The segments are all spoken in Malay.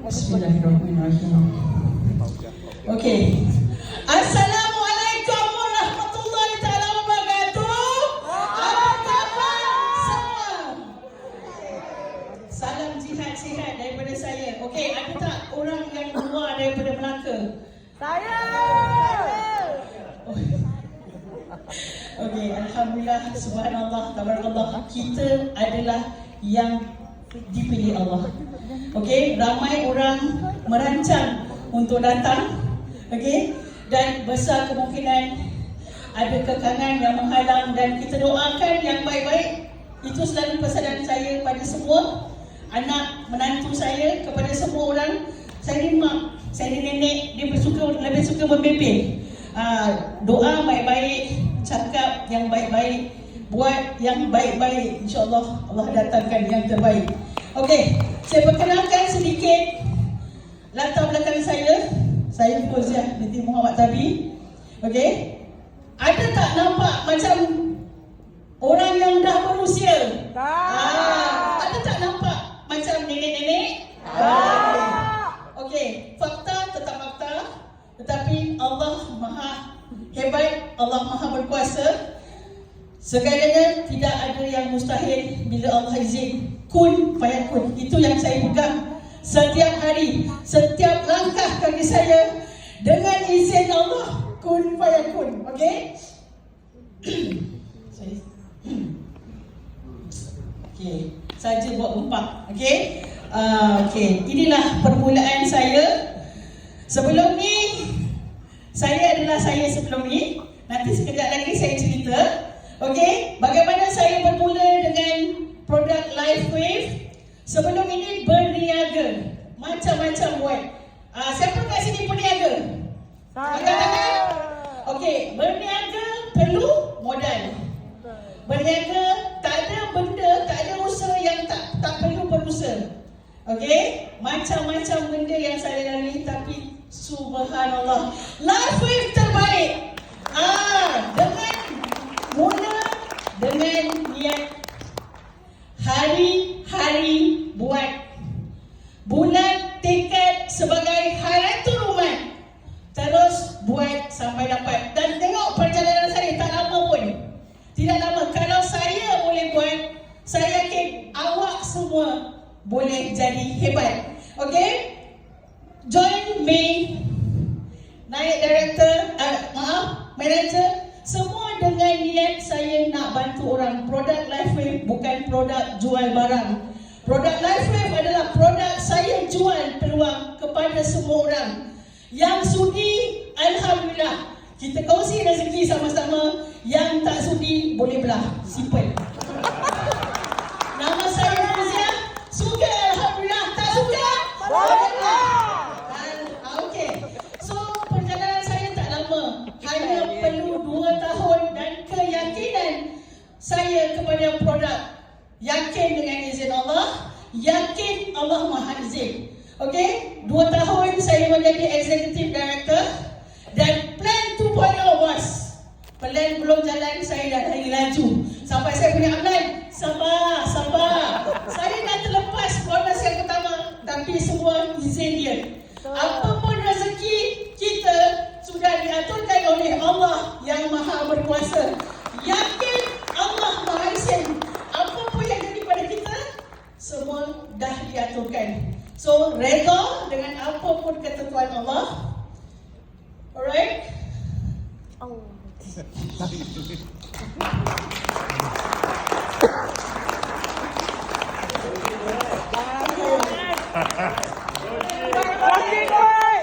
Bismillahirrahmanirrahim. Okey. Assalamualaikum warahmatullahi taala wabarakatuh. Apa khabar semua? Salam jihad sihat daripada saya. Okey, ada tak orang yang keluar daripada Melaka? Saya. Okey, alhamdulillah subhanallah tabarakallah kita adalah yang dipilih Allah. Okey, ramai orang merancang untuk datang. Okey, dan besar kemungkinan ada kekangan yang menghalang dan kita doakan yang baik-baik. Itu selalu pesanan saya pada semua anak menantu saya kepada semua orang. Saya mak, saya nenek, dia bersuka lebih suka membimbing. Ah, doa baik-baik, cakap yang baik-baik, buat yang baik-baik. InsyaAllah Allah datangkan yang terbaik. Okey, saya perkenalkan sedikit latar belakang saya. Saya Fauziah binti Muhammad Tabi. Okey. Ada tak nampak macam orang yang dah berusia? Tak. Ah, ada tak nampak macam nenek-nenek? Tak. Okey, fakta tetap fakta. Tetapi Allah Maha hebat, Allah Maha berkuasa. Segalanya tidak ada yang mustahil bila Allah izin. Kun fayakun. Itu yang saya pegang setiap hari, setiap langkah kaki saya dengan izin Allah kun fayakun. Okey? Okey, saja buat empat. Okey? Uh, Okey, inilah permulaan saya. Sebelum ni saya adalah saya sebelum ni. Nanti sekejap lagi saya cerita. Okey, bagaimana saya bermula dengan produk LifeWave? Sebelum ini berniaga. Macam-macam buat. Uh, siapa kat sini berniaga? Angkat tangan. Saya. Okey, berniaga perlu modal. Berniaga tak ada benda, tak ada usaha yang tak tak perlu berusaha. Okey, macam-macam benda yang saya lalui tapi subhanallah, life wave terbaik. Ah, dengan mula dengan niat hari-hari buat bulan tekad sebagai haratul rumah terus buat sampai dapat dan tengok perjalanan saya tak lama pun tidak lama kalau saya boleh buat saya yakin awak semua boleh jadi hebat okey join me naik director uh, maaf manager semua dengan niat saya nak bantu orang. Produk LifeWave bukan produk jual barang. Produk LifeWave adalah produk saya jual peluang kepada semua orang. Yang sudi alhamdulillah. Kita kongsi rezeki sama-sama. Yang tak sudi boleh belah. Simple. Nama saya Fauzia suka alhamdulillah. Tak suka? Boleh. belah. Tahun dan keyakinan saya kepada produk. Yakin dengan izin Allah. Yakin Allah Maha izin. Okey. Dua tahun saya menjadi executive director. Dan plan 2.0 was. Plan belum jalan, saya dah lari laju. Sampai saya punya upline, sabar, sabar. Saya dah terlepas bonus yang pertama. Tapi semua izin dia. Apapun rezeki kita sudah diaturkan oleh Allah yang maha berkuasa. Yakin Allah maha izin. Apapun yang jadi pada kita, semua dah diaturkan. So, reda dengan apapun ketentuan Allah. Alright? Oh boy.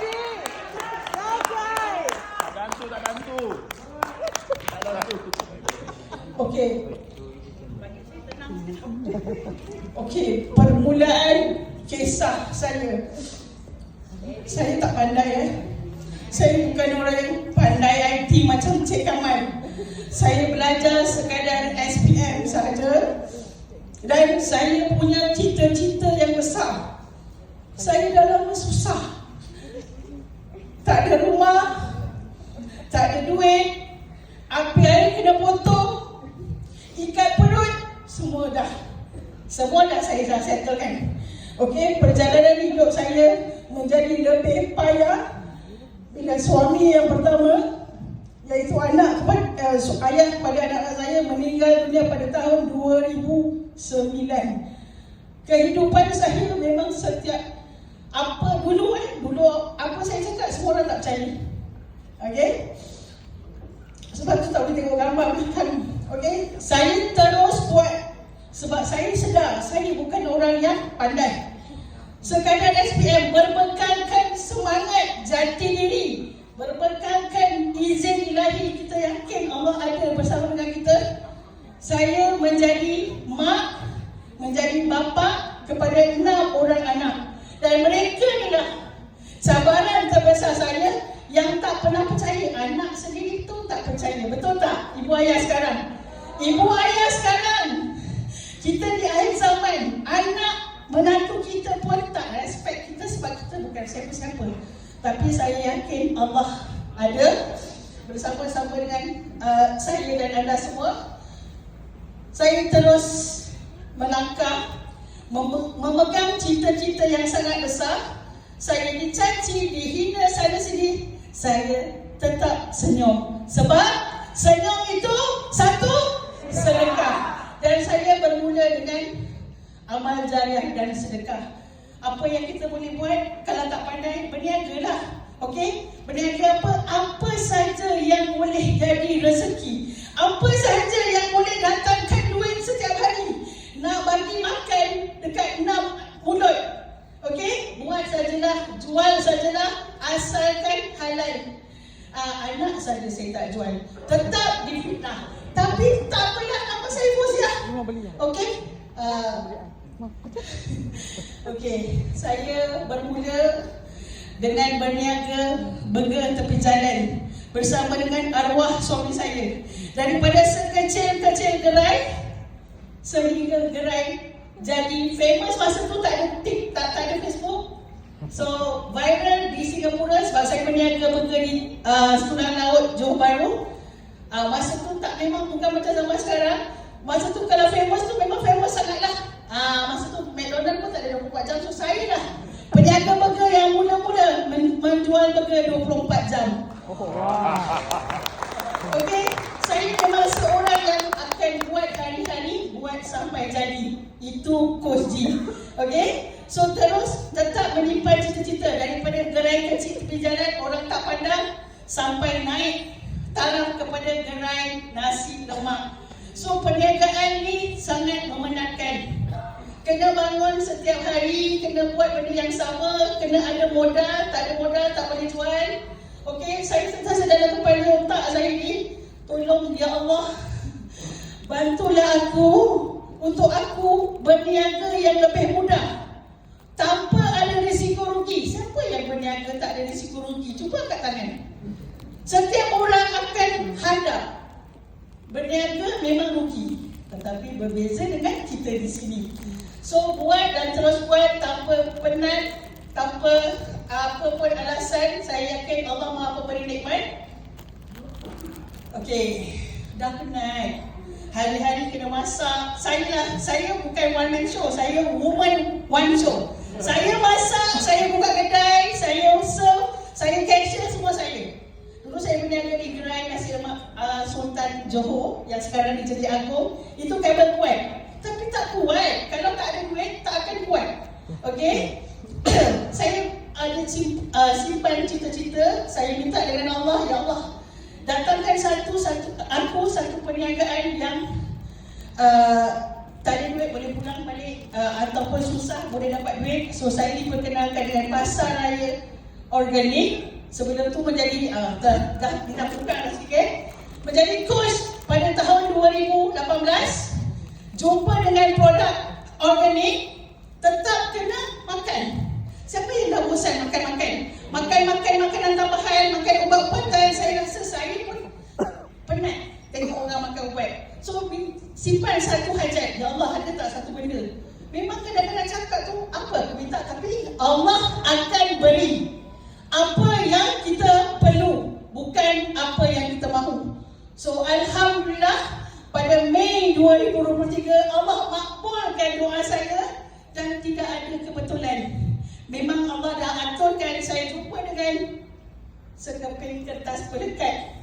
Sampai. Tak bantu, tak bantu. Tak bantu. Okey. Okey, permulaan kisah saya. Saya tak pandai eh. Saya bukan orang yang pandai IT macam Cik Kamal. Saya belajar sekadar SPM saja. Dan saya punya cita-cita yang besar. Saya dah lama susah. Tak ada rumah, tak ada duit, api air kena potong, semua dah. Semua dah saya dah settlekan. Okey, perjalanan hidup saya lebih payah bila suami yang pertama iaitu anak kepada uh, ayah kepada anak saya meninggal dunia pada tahun 2009. Kehidupan saya memang setiap apa dulu eh dulu apa saya cakap semua orang tak percaya. Okey? Sebab tu tak boleh tengok gambar kan. Okey? Saya terus buat sebab saya sedar saya bukan orang yang pandai. Sekadar SPM berbekalkan semangat jati diri Berbekalkan izin ilahi kita yakin Allah ada bersama dengan kita. Saya menjadi mak, menjadi bapa kepada enam orang anak. Dan mereka adalah cabaran terbesar saya Yang tak pernah percaya. Anak sendiri tu tak percaya. Betul tak? Ibu ayah sekarang? Ibu ayah sekarang kita di akhir zaman anak menantu kita pun tak respect kita sebab kita bukan siapa-siapa. Tapi saya yakin Allah ada bersama-sama dengan uh, saya dan anda semua. Saya terus melangkah mem- memegang cita-cita yang sangat besar. Saya dicaci, dihina sana sini saya tetap senyum. Sebab senyum itu bermula dengan amal jariah dan sedekah. Apa yang kita boleh buat kalau tak pandai berniaga lah. Okey? Berniaga apa? Apa saja yang boleh jadi rezeki. Apa saja yang boleh datangkan duit setiap hari. Nak bagi makan dekat enam mulut. Okey? Buat sajalah, jual sajalah asalkan halal. Uh, anak saja saya tak jual. Tetap difitnah. Tapi tak payah nama saya Fuzia. Okey? Uh, Okey, saya bermula dengan berniaga burger tepi jalan bersama dengan arwah suami saya. Daripada sekecil-kecil gerai sehingga gerai jadi famous masa tu tak ada tik, tak, tak ada Facebook. So viral di Singapura sebab saya berniaga burger di uh, Sungai Laut Johor Bahru. Uh, masa tu tak memang bukan macam zaman sekarang. Masa tu kalau famous tu memang famous sangatlah. Ah, masa tu McDonald pun tak ada 24 jam. So saya lah peniaga burger yang mula-mula men- menjual burger 24 jam. Okey, saya memang seorang yang akan buat hari-hari buat sampai jadi. Itu Coach G. Okey, so terus tetap menyimpan cita-cita daripada gerai kecil tepi jalan orang tak pandang sampai naik taraf kepada gerai nasi lemak. So perniagaan ni sangat memenatkan. Kena bangun setiap hari, kena buat benda yang sama, kena ada modal, tak ada modal tak boleh jual. Okey, saya sentiasa dalam kepala otak saya ni, tolong ya Allah, bantulah aku untuk aku berniaga yang lebih mudah. Tanpa ada risiko rugi. Siapa yang berniaga tak ada risiko rugi? Cuba angkat tangan. Setiap orang akan hadap. Berniaga memang rugi. Tetapi berbeza dengan kita di sini. So buat dan terus buat tanpa penat, tanpa apa pun alasan, saya yakin Allah Maha Pemberi nikmat. Okey, dah penat. Hari-hari kena masak. Saya lah, saya bukan one man show, saya woman one show. Saya masak, saya buka kedai, saya usaha, saya cashier semua saya. Dulu saya berniaga di gerai nasi lemak uh, Sultan Johor yang sekarang di Jati Agung. Itu kabel kuat. Tapi tak kuat. Kalau tak ada duit, tak akan kuat. Okey? saya ada uh, simpan cita-cita. Saya minta dengan Allah, Ya Allah, datangkan satu satu aku satu perniagaan yang uh, tak ada duit boleh pulang balik uh, ataupun susah boleh dapat duit. So saya diperkenalkan dengan pasar raya organik. Sebelum tu menjadi uh, dah, dah dah sikit. Menjadi coach pada tahun 2018 jumpa dengan produk organik tetap kena makan. Siapa yang dah bosan makan-makan? Makan-makan makanan tambahan, makan ubat-ubatan, saya rasa saya pun penat tengok orang makan ubat. So simpan satu hajat. Ya Allah ada tak satu benda? Memang kadang-kadang cakap tu apa aku minta tapi Allah akan beri apa yang kita perlu bukan apa yang kita mahu. So alhamdulillah pada Mei 2023 Allah makbulkan doa saya dan tidak ada kebetulan. Memang Allah dah aturkan saya jumpa dengan sekeping kertas pelekat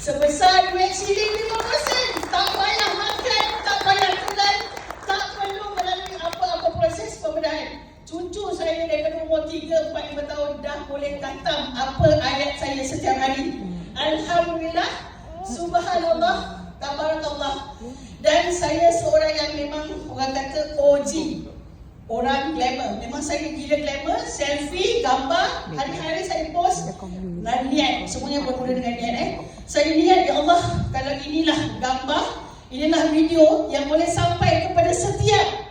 sebesar duit siling 5%. Tak payah makan, tak payah telan, tak perlu melalui apa-apa proses pembedahan. Cucu saya daripada umur 3, 4, 5 tahun dah boleh khatam apa ayat saya setiap hari. Alhamdulillah, subhanallah, tabarakallah. Dan saya seorang yang memang orang kata OG. Orang glamour. Memang saya gila glamour, selfie, gambar. Hari-hari saya post dan niat. Semuanya bermula dengan niat eh. Saya niat, ya Allah, kalau inilah gambar, inilah video yang boleh sampai kepada setiap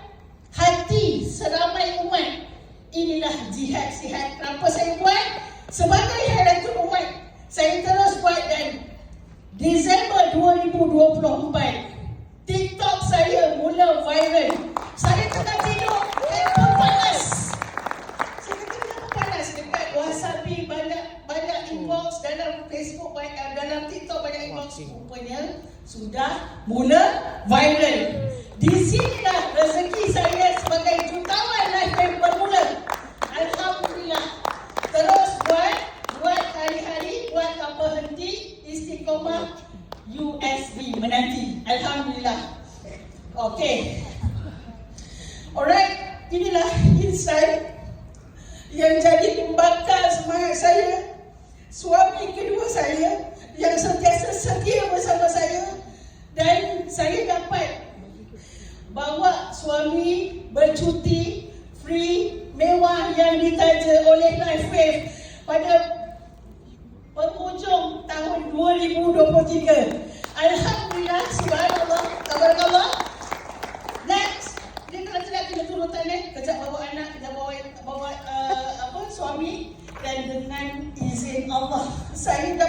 hati seramai umat. Inilah jihad sihat. Kenapa saya buat? Sebagai hadapan umat, saya terus buat dan Disember 2024 TikTok saya mula viral. Saya tengah tidur, handphone panas. Saya kata kenapa panas dekat Wasabi banyak banyak inbox dalam Facebook banyak dalam TikTok banyak inbox rupanya sudah mula viral. Di sinilah rezeki saya sebagai jutawan live bermula. Alhamdulillah. Terus buat buat hari-hari buat tanpa henti istiqomah USB menanti. Alhamdulillah. Okey. Alright, inilah insight yang jadi pembakar semangat saya. Suami kedua saya yang sentiasa setia bersama saya dan saya dapat bawa suami bercuti free mewah yang ditaja oleh Life Wave pada penghujung tahun 2023. Alhamdulillah, subhanallah, tabarakallah. Next, dia kalau tidak kena turutan eh. Kejap bawa anak, kejap bawa bawa uh, apa suami dan dengan izin Allah saya dapat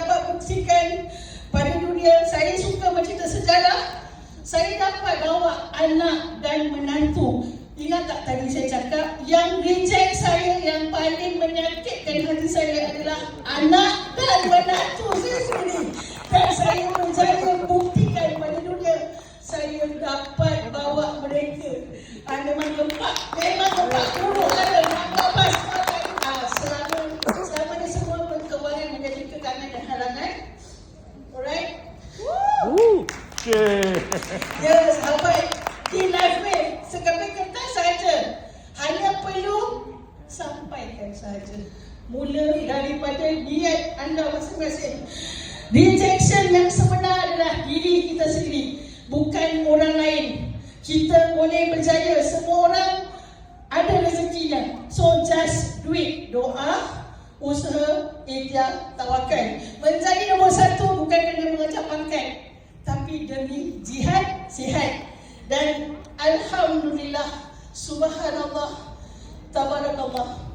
buktikan pada dunia. Saya suka bercerita sejarah. Saya dapat bawa anak dan menantu. Ingat tak tadi saya cakap. Yang reject saya Yang paling menyakitkan hati saya adalah Anak dan menantu. Saya sendiri. Dan saya menjaya buktikan pada dunia Saya dapat bawa mereka. Ah, Memang gempak Memang gempak Buruk ada Mak bapak semua ah, Selama Selama ni semua perkembangan menjadi kekangan dan halangan Alright Okay. Ya, sahabat di live wave sekeping kertas saja. Hanya perlu sampaikan saja. Mula daripada niat anda masing-masing. Rejection yang sebenar adalah diri kita sendiri, bukan orang lain. Kita boleh berjaya, semua orang ada rezekinya. So just do it. Doa, usaha, ikhtiar, tawakal. Menjadi nombor satu bukan mengecap pangkat tapi demi jihad sihat. Dan alhamdulillah subhanallah tabarakallah.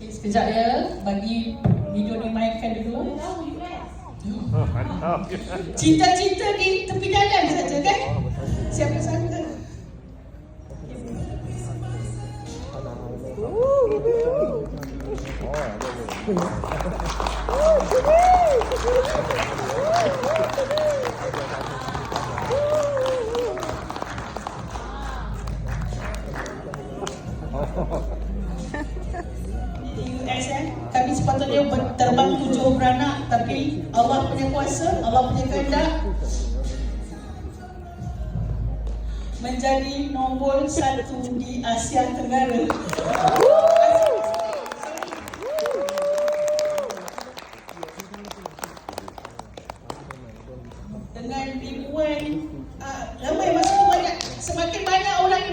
Okay, sekejap ya bagi video ni mainkan dulu. Oh. Cita-cita di tepi jalan saja kan? Siapa sangka eh kami sepatutnya terbang tujuh beranak tapi Allah punya kuasa Allah punya kehendak menjadi nombor satu di Asia Tenggara dengan ribuan uh, ramai masa tu banyak semakin banyak orang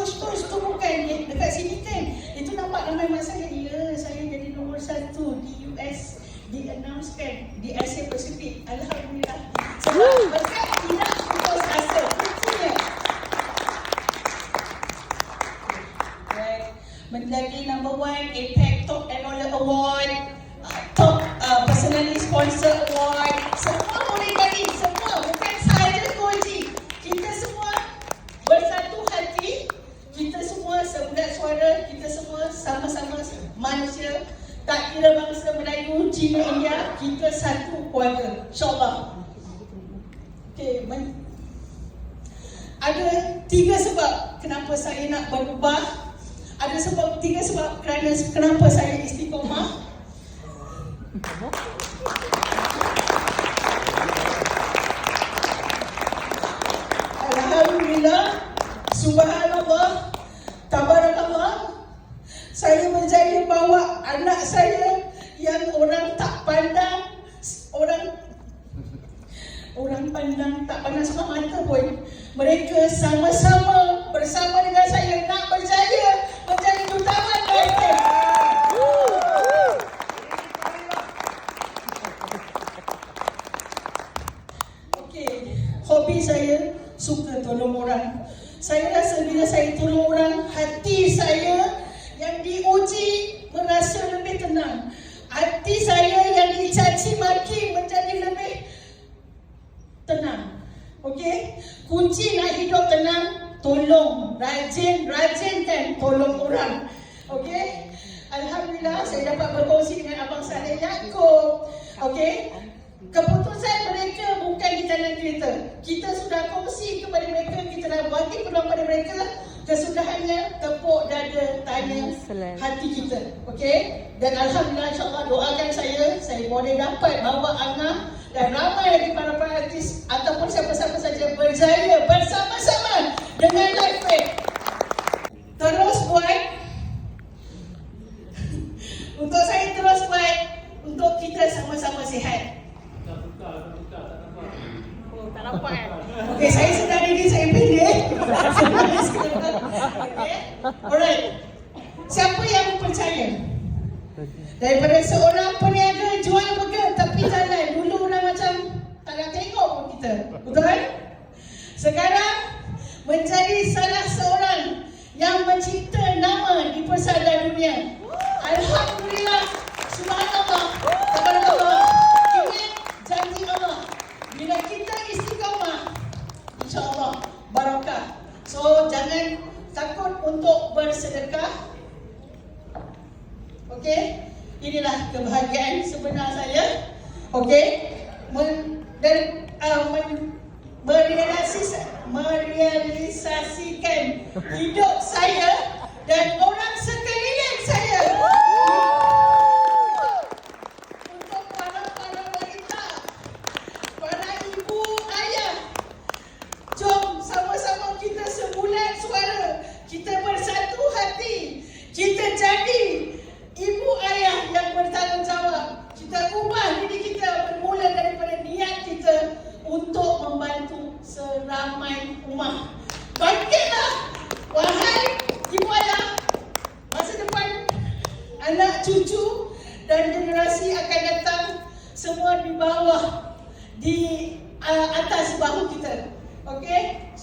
Coach tu bukan. Dekat sini kan itu nampak ramai mak saya ya saya jadi nombor satu di US di announcekan di Asia Pasifik Alhamdulillah semua sama-sama manusia tak kira bangsa Melayu, Cina, India kita satu keluarga insyaAllah Okay, men- ada tiga sebab kenapa saya nak berubah. Ada sebab tiga sebab kerana kenapa saya istiqomah. Alhamdulillah, Subhanallah. Saya berjaya bawa anak saya yang orang tak pandang, orang orang pandang tak pandang sebelah mata pun. Mereka sama-sama bersama dengan saya nak berjaya menjadi jutawan mereka. Okey, hobi saya suka tolong orang. Saya rasa bila saya tolong orang, hati saya yang diuji merasa lebih tenang. Hati saya yang dicaci maki menjadi lebih tenang. Okey? Kunci nak hidup tenang, tolong. Rajin, rajinkan tolong orang. Okey? Alhamdulillah saya dapat berkongsi dengan Abang Saleh Yaakob. Okey? Keputusan mereka bukan di tangan kita. Kita sudah kongsi kepada mereka, kita dah bagi peluang kepada mereka. Kesudahannya tepuk dada tanya hati kita. Okey? Dan Alhamdulillah insyaAllah doakan saya, saya boleh dapat bawa Angah dan ramai lagi para para artis ataupun siapa-siapa saja berjaya bersama-sama dengan Life Faith.